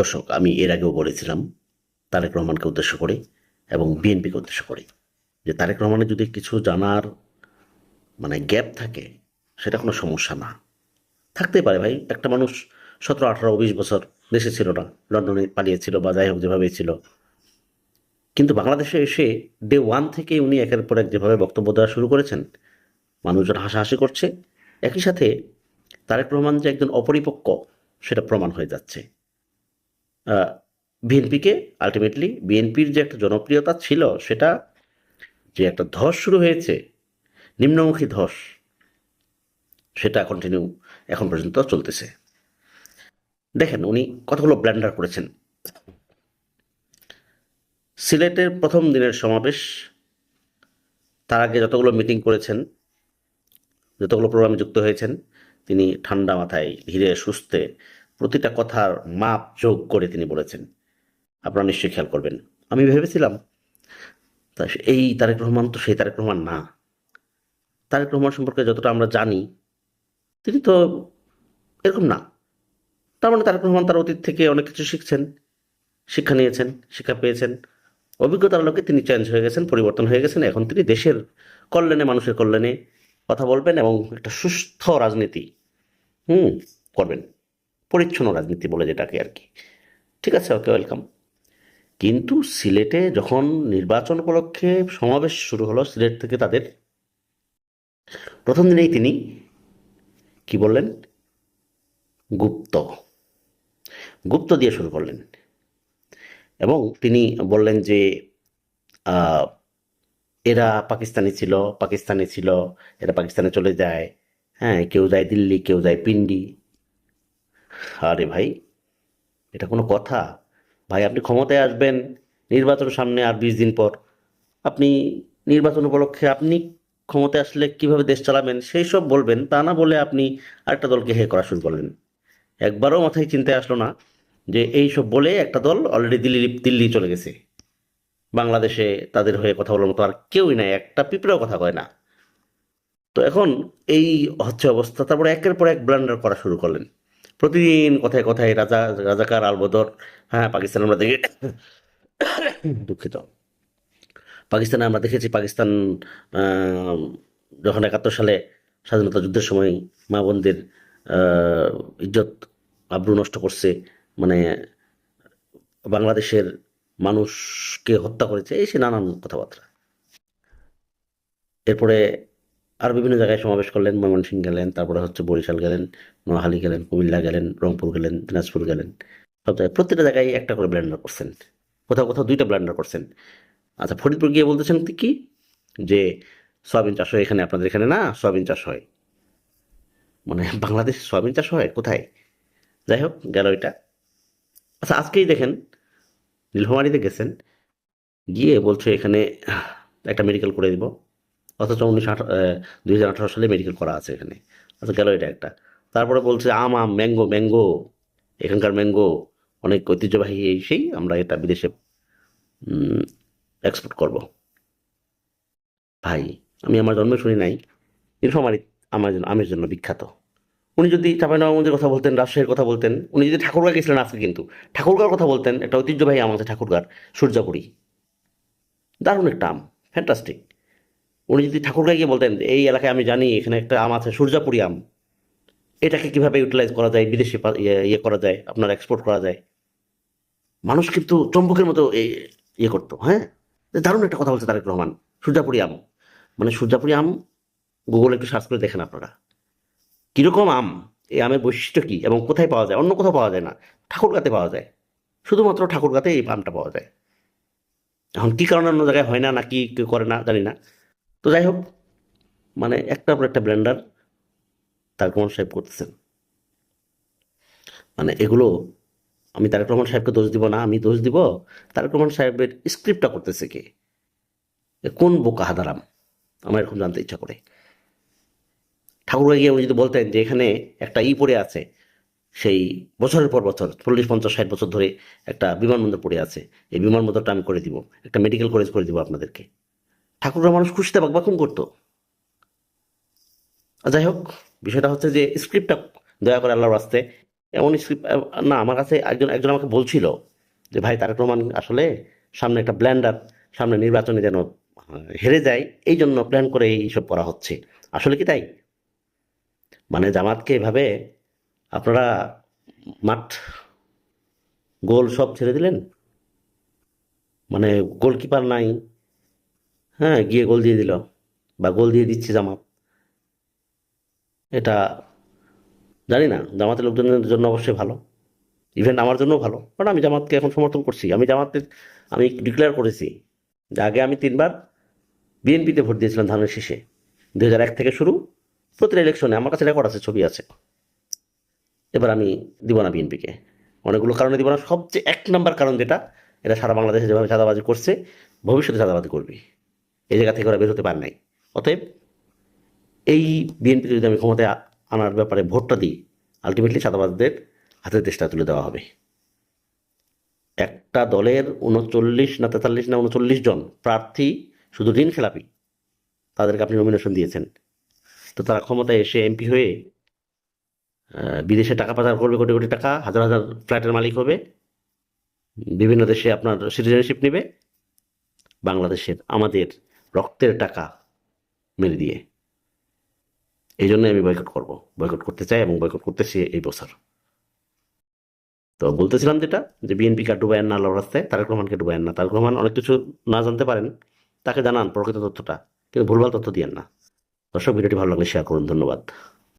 দর্শক, আমি এর আগেও বলেছিলাম তারেক রহমানকে উদ্দেশ্য করে এবং বিএনপিকে উদ্দেশ্য করে যে তারেক রহমানের যদি কিছু জানার মানে গ্যাপ থাকে, সেটা কোনো সমস্যা না। থাকতেই পারে ভাই, একটা মানুষ সতেরো, আঠারো বিশ বছর দেশে ছিল না, লন্ডনে পালিয়েছিল বা যাই হোক যেভাবে ছিল। কিন্তু বাংলাদেশে এসে ডে ওয়ান থেকে উনি একের পর এক যেভাবে বক্তব্য দেওয়া শুরু করেছেন, মানুষজন হাসাহাসি করছে। একই সাথে তারেক রহমান যে একজন অপরিপক্ক, সেটা প্রমাণ হয়ে যাচ্ছে। বিএনপিকে আলটিমেটলি বিএনপির যে একটা জনপ্রিয়তা ছিল সেটা যে একটা ধস শুরু হয়েছে, নিম্নমুখী ধস, সেটা কন্টিনিউ এখন পর্যন্ত চলতেছে। দেখেন, উনি কতগুলো ব্ল্যান্ডার করেছেন। সিলেটের প্রথম দিনের সমাবেশ, তার আগে যতগুলো মিটিং করেছেন, যতগুলো প্রোগ্রামে যুক্ত হয়েছেন, তিনি ঠান্ডা মাথায় ধীরে সুস্থে প্রতিটা কথার মাপ, যোগ করে তিনি বলেছেন। আপনারা নিশ্চয়ই খেয়াল করবেন। আমি ভেবেছিলাম, তা এই তারেক রহমান তো সেই তারেক রহমান না। তারেক রহমান সম্পর্কে যতটা আমরা জানি, তিনি তো এরকম না। তার মানে তারেক রহমান তার অতীত থেকে অনেক কিছু শিখছেন, শিক্ষা নিয়েছেন, শিক্ষা পেয়েছেন। অভিজ্ঞতার আলোকে তিনি চেঞ্জ হয়ে গেছেন, পরিবর্তন হয়ে গেছেন। এখন তিনি দেশের কল্যাণে, মানুষের কল্যাণে কথা বলবেন এবং একটা সুস্থ রাজনীতি, হুম, করবেন। পরিচ্ছন্ন রাজনীতি বলে যেটাকে আর কি। ঠিক আছে ওকে ওয়েলকাম কিন্তু সিলেটে যখন নির্বাচন উপলক্ষে সমাবেশ শুরু হলো সিলেট থেকে তাদের, প্রথম দিনেই তিনি কি বললেন? গুপ্ত। গুপ্ত দিয়ে শুরু করলেন। এবং তিনি বললেন যে এরা পাকিস্তানি ছিল পাকিস্তানি ছিল, এরা পাকিস্তানে চলে যায়। হ্যাঁ কেউ যায় দিল্লি, কেউ যায় পিন্ডি। আরে ভাই, এটা কোনো কথা। ভাই, আপনি ক্ষমতায় আসবেন, নির্বাচন সামনে আর বিশ দিন পর। আপনি নির্বাচন উপলক্ষে আপনি ক্ষমতায় আসলে কীভাবে দেশ চালাবেন, সেই সব বলবেন, তা না বলে আপনি আরেকটা দলকে হে করা শুরু করলেন। একবারও মাথায় চিন্তায় আসলো না যে এই সব বলে একটা দল অলরেডি দিল্লি দিল্লি চলে গেছে। বাংলাদেশে তাদের হয়ে কথা বলার মতো আর কেউই নাই, একটা পিঁপড়েও কথা কয় না। তো এখন এই হচ্ছে অবস্থা। তারপরে একের পর এক ব্লান্ডার করা শুরু করলেন। প্রতিদিন কথায় কথায় রাজা, রাজাকার আলবদর হ্যাঁ পাকিস্তান আমরা দেখে, দুঃখিত। পাকিস্তানে আমরা দেখেছি পাকিস্তান যখন একাত্তর সালে স্বাধীনতা যুদ্ধের সময় মা বোনদের ইজ্জত, আব্রু নষ্ট করছে মানে বাংলাদেশের মানুষকে হত্যা করেছে, এই সে নানান কথাবার্তা। এরপরে আর বিভিন্ন জায়গায় সমাবেশ করলেন, ময়মনসিংহ গেলেন, তারপরে হচ্ছে বরিশাল গেলেন, নোয়াখালী গেলেন, কুমিল্লা গেলেন, রংপুর গেলেন, দিনাজপুর গেলেন। সব জায়গায়, প্রত্যেকটা জায়গায় একটা করে ব্ল্যান্ডার করছেন। কোথাও কোথাও দুইটা ব্ল্যান্ডার করছেন। আচ্ছা ফরিদপুর গিয়ে বলতেছেন কি, যে সয়াবিন চাষ হয় এখানে, আপনাদের এখানে না সয়াবিন চাষ হয়। মানে বাংলাদেশ সয়াবিন চাষ হয়? কোথায়? যাই হোক, গেল এটা। আচ্ছা আজকেই দেখেন, নীলফামারিতে গেছেন, গিয়ে বলছে এখানে একটা মেডিকেল করে দিব। অথচ উনিশশো দুই হাজার আঠারো সালে মেডিকেল করা আছে এখানে। আচ্ছা গেল এটা একটা। তারপরে বলছে, আম আম ম্যাঙ্গো ম্যাঙ্গো এখানকার ম্যাঙ্গো অনেক ঐতিহ্যবাহী এই সেই, আমরা এটা বিদেশে এক্সপোর্ট করব। ভাই, আমি আমার জন্মে শুনি নাই। নীলফামারি আমার জন্য আমের জন্য বিখ্যাত। উনি যদি চাঁপাইনবাবগঞ্জের কথা বলতেন, রাজশাহীর কথা বলতেন, উনি যদি ঠাকুরগাঁ গেছিলেন আজকে কিন্তু ঠাকুরগাঁর কথা বলতেন, একটা ঐতিহ্যবাহী আম আছে ঠাকুরগাঁর সূর্যাপুরি। দারুণ একটা আম ফ্যান্টাস্টিক উনি যদি ঠাকুরগাঁ গিয়ে বলতেন, এই এলাকায় আমি জানি এখানে একটা আম আছে, সূর্যাপুরি আম। এটাকে কীভাবে ইউটিলাইজ করা যায়, বিদেশে ইয়ে ইয়ে করা যায়, আপনার এক্সপোর্ট করা যায়? মানুষ কিন্তু চম্বকের মতো ইয়ে করতো হ্যাঁ? দারুণ একটা কথা বলছে তারেক রহমান, সূর্যাপুরি আম। মানে সূর্যাপুরি আম গুগলে একটু সার্চ করে দেখেন আপনারা। কীরকম আম? এই আমের বৈশিষ্ট্য কী? এবং কোথায় পাওয়া যায়? অন্য কোথাও পাওয়া যায় না। ঠাকুরগাতে পাওয়া যায়। শুধুমাত্র ঠাকুরগাতে এই আমটা পাওয়া যায়। এখন কী কারণে অন্য জায়গায় হয় না নাকি কেউ করে না, জানি না। তো যাই হোক মানে একটার পর একটা ব্লেন্ডার তারেক রহমান সাহেব করতেছেন। মানে এগুলো আমি তারেক রহমান সাহেবকে দোষ দিব না, আমি দোষ দিব তারেক রহমান সাহেবের স্ক্রিপ্টটা করতেছে কে? কোন বোকা হাদারাম? আমার এরকম জানতে ইচ্ছা করে। ঠাকুরগাঁ গিয়ে উনি যদি বলতেন যে এখানে একটা ই পড়ে আছে, সেই বছরের পর বছর, চল্লিশ, পঞ্চাশ, ষাট বছর ধরে একটা বিমানবন্দর পড়ে আছে, এই বিমানবন্দরটা আমি করে দিব, একটা মেডিকেল কলেজ করে দিব আপনাদেরকে। ঠাকুরগাঁ মানুষ খুশিতে বাকবাকুম করতো। যাই হোক, বিষয়টা হচ্ছে যে স্ক্রিপ্টটা দয়া করে আল্লাহর রাস্তে, এমন স্ক্রিপ্ট না, আমার কাছে একজন একজন আমাকে বলছিল যে, ভাই, তারেক রহমান আসলে সামনে একটা ব্ল্যান্ডার সামনে নির্বাচনে যেন হেরে যায়, এই জন্য প্ল্যান করে এইসব করা হচ্ছে। আসলে কি তাই? মানে জামাতকে এভাবে আপনারা মাঠ, গোল সব ছেড়ে দিলেন? মানে গোলকিপার নাই হ্যাঁ গিয়ে গোল দিয়ে দিল। বা গোল দিয়ে দিচ্ছে জামাত। এটা জানি না, জামাতের লোকজনের জন্য অবশ্যই ভালো। ইভেন আমার জন্য ভালো কারণ আমি জামাতকে এখন সমর্থন করছি। আমি জামাতের, আমি ডিক্লেয়ার করেছি যে আগে আমি তিনবার বিএনপিতে ভোট দিয়েছিলাম ধানের শীষে। দু এক থেকে শুরু, প্রতিটা ইলেকশনে আমার কাছে রেকর্ড আছে, ছবি আছে। এবার আমি দিব না বিএনপিকে অনেকগুলো কারণে দিব না, সবচেয়ে এক নম্বর কারণ যেটা, এটা সারা বাংলাদেশে যেভাবে চাঁদাবাজি করছে, ভবিষ্যতে চাঁদাবাজি করবে। এই জায়গা থেকে ওরা বের হতে পারে নাই। অতএব এই বিএনপি যদি আমি ক্ষমতায় আনার ব্যাপারে ভোটটা দিই আলটিমেটলি চাঁদাবাজদের হাতে দেশটা তুলে দেওয়া হবে। একটা দলের উনচল্লিশ না তেতাল্লিশ না উনচল্লিশ জন প্রার্থী শুধু ঋণ খেলাপি, তাদেরকে আপনি নমিনেশন দিয়েছেন। তো তারা ক্ষমতায় এসে এমপি হয়ে বিদেশে টাকা পাচার করবে কোটি কোটি টাকা, হাজার হাজার ফ্ল্যাটের মালিক হবে, বিভিন্ন দেশে আপনার সিটিজেনশিপ নেবে, বাংলাদেশের আমাদের রক্তের টাকা মেরে দিয়ে। এই জন্য আমি বয়কট করব। বয়কট করতে চাই এবং বয়কট করতেছি এই বছর। তো বলতেছিলাম যেটা, যে বিএনপিকে ডুবায়েন না রাস্তায় তারেক রহমানকে ডুবায়েন না। তারেক রহমান অনেক কিছু না জানতে পারেন, তাকে জানান প্রকৃত তথ্যটা, কিন্তু ভুলভাল তথ্য দিয়েন না। দর্শক, ভিডিওটি ভালো লাগলে শেয়ার করুন, ধন্যবাদ।